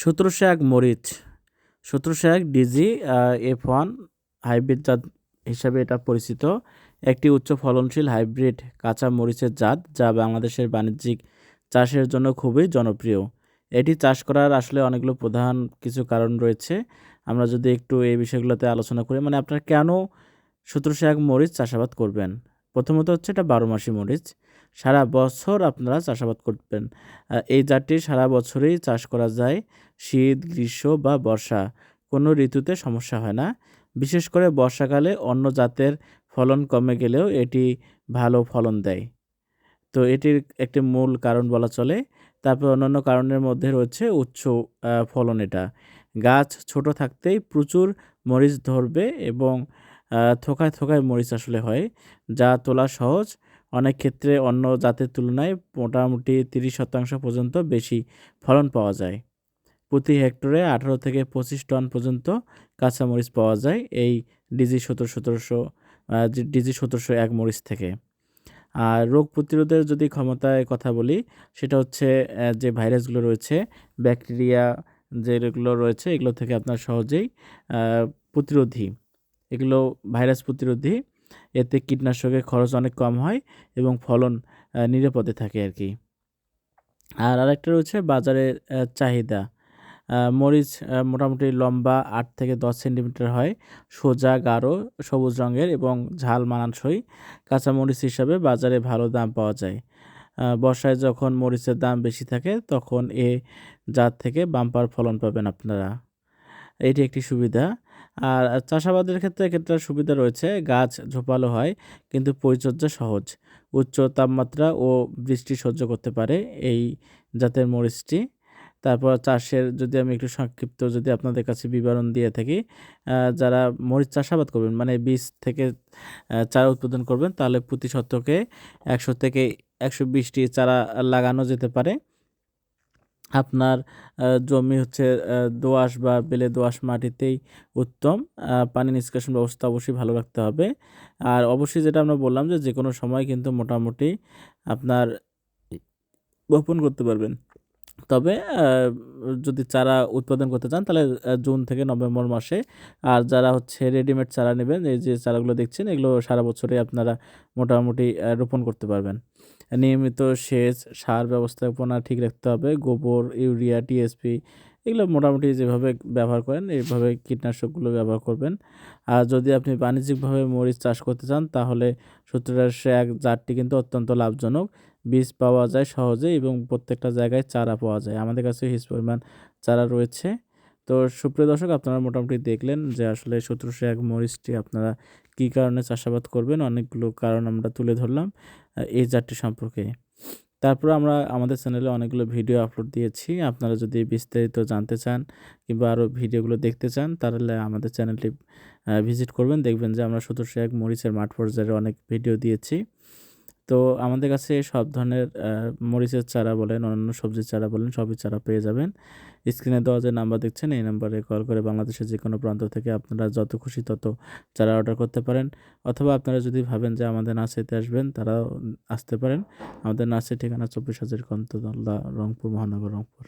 সতেরোশো এক মরিচ। সতেরোশো এক ডিজি এফ ওয়ান হাইব্রিড জাত হিসাবে এটা পরিচিত। একটি উচ্চ ফলনশীল হাইব্রিড কাঁচা মরিচের জাত, যা বাংলাদেশের বাণিজ্যিক চাষের জন্য খুবই জনপ্রিয়। এটি চাষ করার আসলে অনেকগুলো প্রধান কিছু কারণ রয়েছে। আমরা যদি একটু এই বিষয়গুলোতে আলোচনা করি মানে আপনারা কেন সতেরোশো এক মরিচ চাষাবাদ করবেন? প্রথমত হচ্ছে এটা বারো মাসি মরিচ। সারা বছর আপনারা চাষাবাদ করবেন। এই জাতটি সারা বছরেই চাষ করা যায়, শীত, গ্রীষ্ম বা বর্ষা। কোনো ঋতুতে সমস্যা হয় না। বিশেষ করে বর্ষাকালে অন্য জাতের ফলন কমে গেলেও এটি ভালো ফলন দেয়। তো এটির একটি মূল কারণ বলা চলে। তারপর অন্যান্য কারণের মধ্যে রয়েছে উচ্চ ফলন এটা। গাছ ছোট থাকতেই প্রচুর মরিচ ধরবে এবং থোকায় থোকায় মরিচ আসলে হয়, যা তোলা সহজ অনেক ক্ষেত্রে অন্য জাতের তুলনায় মোটামুটি তিরিশ শতাংশ পর্যন্ত বেশি ফলন পাওয়া যায়। প্রতি হেক্টরে আঠারো থেকে পঁচিশ টন পর্যন্ত কাঁচামরিচ পাওয়া যায় এই ডিজি সতেরো সতেরোশো ডিজি সতেরোশো এক মরিচ থেকে। আর রোগ প্রতিরোধের যদি ক্ষমতায় কথা বলি, সেটা হচ্ছে যে ভাইরাসগুলো রয়েছে, ব্যাকটেরিয়া যেগুলো রয়েছে, এগুলো থেকে আপনার সহজেই প্রতিরোধী, এগুলো ভাইরাস প্রতিরোধী এতে কীটনাশকের খরচ অনেক কম হয় এবং ফলন নিরাপদে থাকে আর কি। আর আরেকটা রয়েছে বাজারের চাহিদা। মরিচ মোটামুটি লম্বা আট থেকে দশ সেন্টিমিটার হয়, সোজা, গাঢ়, সবুজ রঙের এবং ঝাল মানানসই। কাঁচা মরিচ হিসাবে বাজারে ভালো দাম পাওয়া যায়। বর্ষায় যখন মরিচের দাম বেশি থাকে, তখন এ জাত থেকে বাম্পার ফলন পাবেন আপনারা। এটি একটি সুবিধা। আর চাষাবাদের ক্ষেত্রে ক্ষেত্রে সুবিধা রয়েছে, গাছ ঝোপালো হয়, কিন্তু পরিচর্যা সহজ। উচ্চ তাপমাত্রা ও বৃষ্টি সহ্য করতে পারে এই জাতের মরিচটি। তারপর চাষের যদি আমি একটু সংক্ষিপ্ত যদি আপনাদের কাছে বিবরণ দিয়ে থাকি যারা মরিচ চাষাবাদ করবেন মানে বীজ থেকে চারা উৎপাদন করবেন, তাহলে প্রতি শতকে একশো থেকে একশো বিশটি চারা লাগানো যেতে পারে। আপনার জমি হচ্ছে দোআঁশ বা বেলে দোআঁশ মাটিতেই উত্তম। পানি নিষ্কাশন ব্যবস্থা অবশ্যই ভালো রাখতে হবে। আর অবশ্যই যেটা আমরা বললাম যে যে কোনো সময় কিন্তু মোটামুটি আপনার বপন করতে পারবেন। তবে যদি চারা উৎপাদন করতে চান, তাহলে জুন থেকে নভেম্বর মাসে। আর যারা হচ্ছে রেডিমেড চারা নেবেন, এই যে চারাগুলো দেখছেন, এগুলো সারা বছরে আপনারা মোটামুটি রোপণ করতে পারবেন। নিয়মিত সেচ, সার ব্যবস্থাপনা ঠিক রাখতে হবে। গোবর, ইউরিয়া টিএসপি এগুলো মোটামুটি যেভাবে ব্যবহার করেন, এইভাবে কীটনাশকগুলো ব্যবহার করবেন। আর যদি আপনি বাণিজ্যিকভাবে মরিচ চাষ করতে চান, তাহলে সত্তর এক জাতটি কিন্তু অত্যন্ত লাভজনক। বীজ পাওয়া যায় সহজে এবং প্রত্যেকটা জায়গায় চারা পাওয়া যায়। আমাদের কাছে হিস পরিমাণ চারা রয়েছে। তো সুপ্রিয় দর্শক, আপনারা মোটামুটি দেখলেন যে আসলে সতেরোশো এক মরিচটি আপনারা কী কারণে চাষাবাদ করবেন, অনেকগুলো কারণ আমরা তুলে ধরলাম। এই জাতটি সম্পর্কে। তারপর আমরা আমাদের চ্যানেলে অনেকগুলো ভিডিও আপলোড দিয়েছি। আপনারা যদি বিস্তারিত জানতে চান কিংবা আরও ভিডিওগুলো দেখতে চান, তাহলে আমাদের চ্যানেলটি ভিজিট করবেন। দেখবেন যে আমরা সতেরোশো এক মরিচের মাঠ পর্যায়ে অনেক ভিডিও দিয়েছি। তো আমাদের কাছে সব ধরনের মরিচের চারা বলেন, অন্যান্য সবজির চারা বলেন, সবই চারা পেয়ে যাবেন। স্ক্রিনে দেওয়া যে নাম্বার দেখছেন, এই নাম্বারে কল করে বাংলাদেশের যে কোনো প্রান্ত থেকে আপনারা যত খুশি তত চারা অর্ডার করতে পারেন। অথবা আপনারা যদি ভাবেন যে আমাদের নার্সারিতে আসবেন, তারাও আসতে পারেন। আমাদের নার্সারি ঠিকানা চব্বিশ হাজার কন্তদল্লা রংপুর, মহানগর রংপুর।